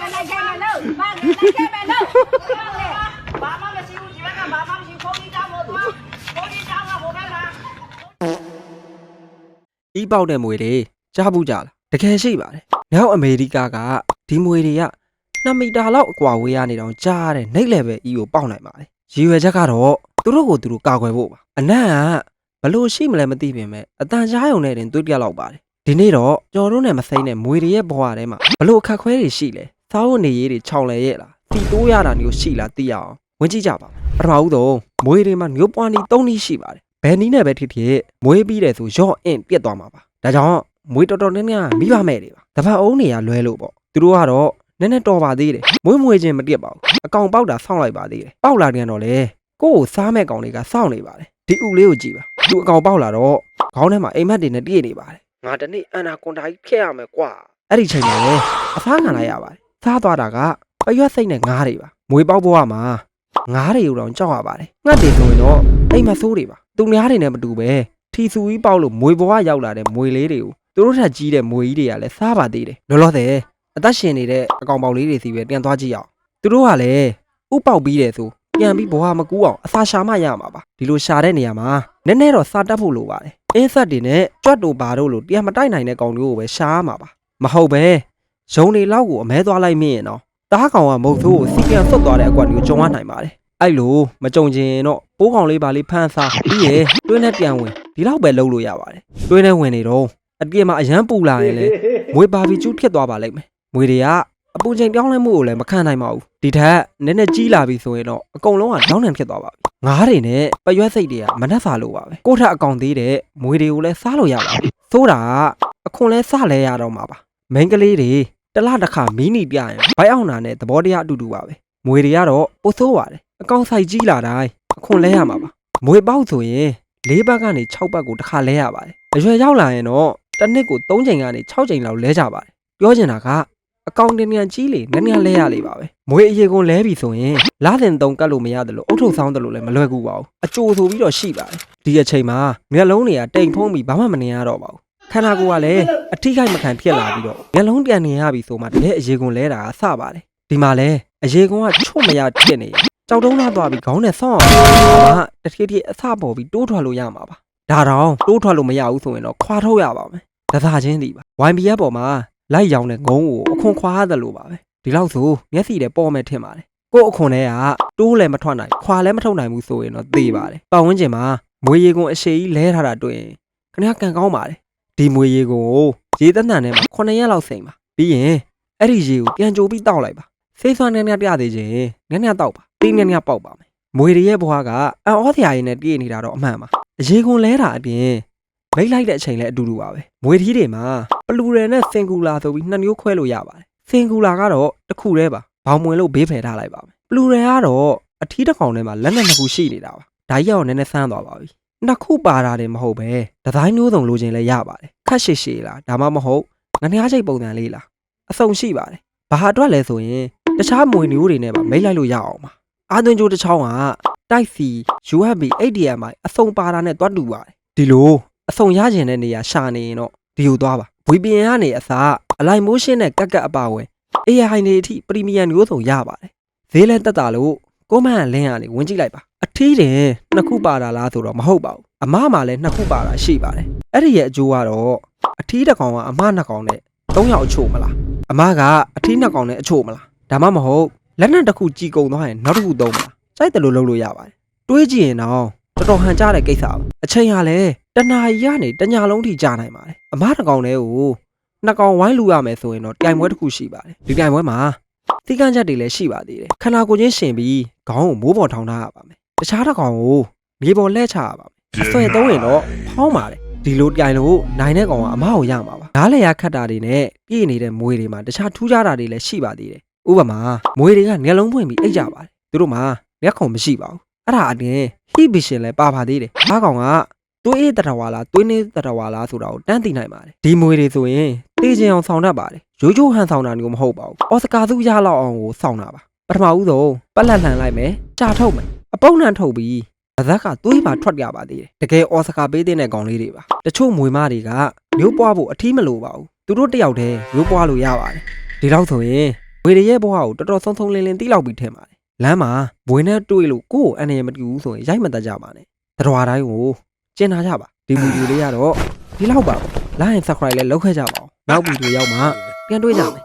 လည်းလိုက်ခဲ့မယ်လို့မလည်းလိုက်ခဲ့မယ်လို့ဟုတ်လေဘာမှမရှိဘူးဒီဘက်ကဘာမှမရှိဘူးဖုန်းကြီးတောင်းလို့သွားဖုန်းကြီးတောင်းကဟိုဘက်မှာဤပေါက်တဲ့မွေတွေကြားဘူးကြလားတကယ်ရှိပါတယ်မြောက်အမေရိကကဒီမွေတွေက2မီတာလောက်အကွာဝေးရနေတော့ကြားတဲ့နှိပ်လေပဲဤကိုပေါက်နိုင်ပါတယ်ရည်ရွယ်ချက်ကတော့သူတို့ကိုသူတို့ကာကွယ်ဖို့ပါအနံ့ကဘလို့ရှိမလဲမသိပြင်မဲ့အတန်ကြားရုံနဲ့တင်တွေးပြလောက်ပါတယ်ဒီနေ့တော့ကျော်တို့နဲ့မစိမ့်တဲ့မွေတွေရဲ့ဘဝထဲမှာဘလို့အခက်ခွဲတွေရှိလဲ သားဝတ်နေရေးတွေခြောင်လဲရဲ့လားတီတိုးရတာမျိုးရှိလားသိရအောင်ဝင်ကြည့်ကြပါမယ်ပထမဦးဆုံးမွေတွေမှာမျိုးပွားနီ၃နည်းရှိပါတယ်ဘယ်နည်းနဲ့ပဲဖြစ်ဖြစ်မွေးပြီးတယ်ဆိုရော့အင်းပြက်သွားမှာပါဒါကြောင့်မွေးတော်တော်များများမိဘမဲ့တွေပါတပတ်အုံးနေရလွဲလို့ပေါ့သူတို့ကတော့နည်းနည်းတော်ပါသေးတယ်မွေးမွေးချင်းမပြက်ပါဘူးအကောင်ပေါက်တာစောင့်လိုက်ပါသေးတယ်ပေါက်လာပြန်တော့လေကိုယ့်ကိုစားမဲ့ကောင်တွေကစောင့်နေပါတယ်ဒီဥလေးကိုကြည့်ပါသူအကောင်ပေါက်လာတော့ခေါင်းထဲမှာအိမ်မက်တွေနဲ့ပြည့်နေပါတယ်ငါတနေ့အနာကွန်တာကြီးဖျက်ရမယ်ကွာအဲ့ဒီချိန်မှာလေအဖားခံလိုက်ရပါတယ် စားသွားတာကပရွက်စိတ်နဲ့ငားတွေပါမွေးပေါက်ဘဝမှာငားတွေကိုတော့ကြောက်ရပါတယ်ငှက်တွေဆိုရင်တော့အိမ်မဆိုးတွေပါသူများတွေနဲ့မတူပဲထီဆူကြီးပေါက်လို့မွေဘွားရောက်လာတဲ့မွေလေးတွေကိုသူတို့ထက်ကြီးတဲ့မွေကြီးတွေကလည်းစားပါသေးတယ်လောလောဆယ်အသက်ရှင်နေတဲ့အကောင်ပေါက်လေးတွေစီပဲပြန်သွားကြည့်အောင်သူတို့ကလည်းဥပေါက်ပြီးတယ်ဆိုပြန်ပြီးဘွားမကူအောင်အစာရှာမှရမှာပါဒီလိုရှာတဲ့နေရာမှာနည်းနည်းတော့စားတတ်ဖို့လိုပါတယ်အင်းဆက်တွေနဲ့ကြွတ်တို့ဘာတို့လို့တရားမတိုက်နိုင်တဲ့ကောင်တွေကိုပဲရှာရမှာပါမဟုတ်ပဲ ရုံတွေလောက်ကိုအမဲသွားလိုက်မြင်ရင်တော့တားကောင်ကမုတ်ဆိုးကိုစီပြန်ဆွတ်သွားတဲ့အကွက်မျိုးကြုံရနိုင်ပါတယ်အဲ့လိုမကြုံချင်ရင်တော့ပိုးကောင်လေးပါလေးဖမ်းစားပြီးရယ်တွင်းနဲ့ပြန်ဝင်ဒီလောက်ပဲလုပ်လို့ရပါတယ်တွင်းနဲ့ဝင်နေတော့အပြည့်မှာအရန်ပူလာရင်လေမွေဘာဘီကျူးဖြစ်သွားပါလိမ့်မယ်မွေတွေကအပူချိန်ပြောင်းလဲမှုကိုလည်းမခံနိုင်ပါဘူးဒီထက်နည်းနည်းကြီးလာပြီဆိုရင်တော့အကုန်လုံးကဒေါင်းနံဖြစ်သွားပါပြီငါးတွေနဲ့ပရွက်စိတ်တွေကမနှက်စားလို့ပါပဲကိုယ့်ထက်အကောင်သေးတဲ့မွေတွေကိုလည်းစားလို့ရပါဘူးသို့တာကအခွန်လဲစလဲရတော့မှာပါမိန်းကလေးတွေ တစ်လတစ်ခါမီးနီပြရင်ဘိုက်အောင်နာနဲ့သဘောတရားအတူတူပါပဲမွေတွေကတော့ပိုဆိုးပါတယ်အကောင်ဆိုင်ကြီးလာတိုင်းအခွန်လဲရမှာပါမွေပေါက်ဆိုရင်၄ဘက်ကနေ6ဘက်ကိုတစ်ခါလဲရပါတယ်အရွယ်ရောက်လာရင်တော့တစ်နှစ်ကို3ချိန်ကနေ6ချိန်လောက်လဲကြပါတယ်ပြောချင်တာကအကောင်တင်မြန်ကြီးလေနည်းနည်းလဲရလေပါပဲမွေအရေကုန်လဲပြီဆိုရင်လာတင်တုံကတ်လို့မရတယ်လို့အုတ်ထုတ်ဆောင်းတယ်လို့လည်းမလွယ်ကူပါဘူးအကျိုးဆိုပြီးတော့ရှိပါတယ်ဒီအချိန်မှာမျက်လုံးတွေကတိမ်ဖုံးပြီးဘာမှမနေရတော့ပါဘူး ခန္ဓာကိုယ်ကလည်းအထိခိုက်မခံဖြစ်လာပြီးတော့မျက်လုံးပြန်နေရပြီဆိုမှတကယ်အရေကုန်လဲတာကစပါတယ်ဒီမှာလဲအရေကုန်ကချွတ်မရဖြစ်နေကြောက်တုံးလာသွားပြီးခေါင်းနဲ့ဆောင်းအောင်ကတတိတိအစပေါ်ပြီးတိုးထွက်လို့ရမှာပါဒါတော့တိုးထွက်လို့မရဘူးဆိုရင်တော့ခွာထုတ်ရပါမယ်တသားချင်းဒီပါ YBF ပေါ်မှာလိုက်ရောင်တဲ့ငုံကိုအခွန်ခွာရတယ်လို့ပါပဲဒီလောက်ဆိုမျက်စိတွေပေါ်မဲ့ထင်ပါတယ်ကို့အခွန်တွေကတိုးလည်းမထွက်နိုင်ခွာလည်းမထုတ်နိုင်ဘူးဆိုရင်တော့သေပါတယ်ပတ်ဝန်းကျင်မှာမွေရေကုန်အရှိကြီးလဲထားတာတွေ့ရင်ခဏကန်ကောင်းပါတယ် ဒီမွေရေကုန်ကိုရေတနံထဲမှာ9ရက်လောက်စိမ့်ပါပြီးရင်အဲ့ဒီရေကိုပြန်ကြိုပြီးတောက်လိုက်ပါဆေးဆွမ်းနေနေပြသေးခြင်းငန်းငန်းတောက်ပါတင်းငန်းငန်းပေါက်ပါမယ်မွေတွေရဲ့ဘွားကအံ့ဩစရာရည်နဲ့ပြည့်နေတာတော့အမှန်ပါအရေကုန်လဲတာအပြင်မိတ်လိုက်တဲ့အချိန်လည်းအတူတူပါပဲမွေထီးတွေမှာပလူရယ်နဲ့စင်ကူလာဆိုပြီးနှစ်မျိုးခွဲလို့ရပါတယ်စင်ကူလာကတော့တစ်ခုတည်းပါဘောင်မွင်လို့ဘေးဖယ်ထားလိုက်ပါမယ်ပလူရယ်ကတော့အထီးတစ်ကောင်ထဲမှာလက်နဲ့နှစ်ခုရှိနေတာပါဒါကြီးကတော့နည်းနည်းဆန်းသွားပါပြီ နှစ်ခုပါတာတယ်မဟုတ်ပဲဒီဇိုင်းမျိုးစုံလိုချင်လဲရပါတယ်ခက်ရှည်ရှည်လားဒါမှမဟုတ်ငနားချိတ်ပုံစံလေးလားအစုံရှိပါတယ်ဘာအတွက်လဲဆိုရင်တခြားမွေမျိုးတွေနဲ့ပါမိတ်လိုက်လို့ရအောင်ပါအာသွင်းကြိုးတစ်ချောင်းကတိုက်စီ USB HDMI အစုံပါတာနဲ့တွတ်တူပါတယ်ဒီလိုအစုံရကျင်တဲ့နေရာရှာနေရင်တော့ဒီကိုသွားပါ VPN ကနေအစားအလိုက်မိုးရှင်းနဲ့ကက်ကက်အပါဝင် AI နေအထိပရီမီယံမျိုးစုံရပါတယ်ဈေးလဲတက်တာလို့ ကိုမန်လင်းရနေဝင်ကြည့်လိုက်ပါအထီးတင်နှစ်ခုပါတာလားဆိုတော့မဟုတ်ပါဘူးအမမှာလည်းနှစ်ခုပါတာရှိပါတယ်အဲ့ဒီရဲ့အကျိုးကတော့အထီးတစ်ကောင်ကအမနှစ်ကောင်နဲ့သုံးယောက်အချို့မလားအမကအထီးနှစ်ကောင်နဲ့အချို့မလားဒါမှမဟုတ်လက်နက်တစ်ခုကြီးကုံသွားရင်နောက်တစ်ခုသုံးမလားစိုက်တယ်လို့လုပ်လို့ရပါတယ်တွေးကြည့်ရင်တော့တော်တော်ဟန်ကြတဲ့ကိစ္စပါအချိန်ရလဲတနာရီကနေတညာလုံးထိကြာနိုင်ပါတယ်အမတစ်ကောင်လေးကိုနှစ်ကောင်ဝိုင်းလူရမယ်ဆိုရင်တော့တိုင်ပွဲတစ်ခုရှိပါတယ်ဒီတိုင်ပွဲမှာ သီးကန်းချက်တွေလည်းရှိပါသေးတယ်ခန္ဓာကိုယ်ချင်းရှင်ပြီးခေါင်းကိုမိုးပေါ်ထောင်ထားရပါမယ်တခြားတစ်ကောင်ကိုမြေပေါ်လှည့်ချရပါမယ်အဆွဲသုံးရင်တော့ဖောင်းပါတယ်ဒီလိုတိုင်လို့နိုင်တဲ့ကောင်ကအမကိုရမှာပါဓားလေရခတ်တာတွေနဲ့ပြည့်နေတဲ့မွေတွေမှာတခြားထူးခြားတာတွေလည်းရှိပါသေးတယ်ဥပမာမွေတွေကမျက်လုံးပွင့်ပြီးအိတ်ကြပါတယ်သူတို့မှာမျက်ခုံမရှိပါဘူးအဲ့ဒါအပြင်ဟိဘီရှင်လည်းပါပါသေးတယ်ဘာကောင်က သွေးအေးတတဝါလားသွေးနေတတဝါလားဆိုတာကိုတန်းသိနိုင်ပါတယ်ဒီမွေတွေဆိုရင်တေးချင်အောင်ဆောင်တတ်ပါတယ်ရိုးရိုးဟန်ဆောင်တာမျိုးမဟုတ်ပါဘူးအော်စကာသူရလောက်အောင်ကိုဆောင်တာပါပထမဦးဆုံးပက်လက်လှန်လိုက်မယ်ကြာထုတ်မယ်အပုပ်နှံထုတ်ပြီးအသက်ကသွေးပါထွက်ရပါသေးတယ်တကယ်အော်စကာပေးတဲ့ကောင်လေးတွေပါတချို့မွေမတွေကမျိုးပွားဖို့အထီးမလိုပါဘူးသူတို့တယောက်တည်းမျိုးပွားလို့ရပါတယ်ဒီလောက်ဆိုရင်ဝွေတွေရဲ့ဘဝကိုတော်တော်ဆုံးဆုံးလင်းလင်းသိလောက်ပြီးထင်ပါတယ်လမ်းမှာဘွေနဲ့တွေ့လို့ကိုယ့်ကိုအနေရမတူဘူးဆိုရင်ရိုက်မတတ်ကြပါနဲ့တတော်တိုင်းကို ကျင်နာကြပါဒီဗီဒီယိုလေးကတော့ဒီလောက်ပါပဲ like and subscribe လည်းလုပ်ခဲ့ကြပါဦးနောက်ဗီဒီယိုရောက်မှပြန်တွေ့ကြမယ်